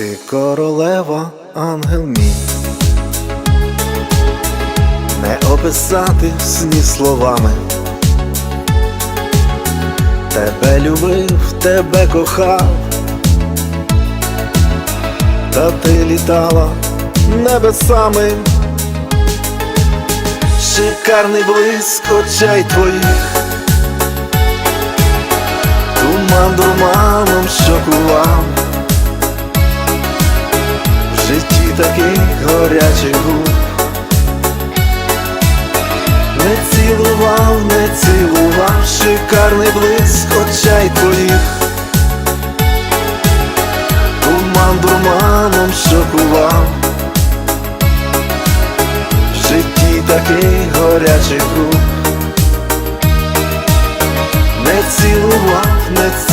Ти королева, ангел мій, не описати сні словами. Тебе любив, тебе кохав, та ти літала небесами. Шикарний блиск очей твоїх, туман дурманом шокував. таких горячих губ Не цілував, не цілував, шикарний блиск очей твоїх. Туман дурманом шокував. В житті таких горячих губ Не цілував, не цілував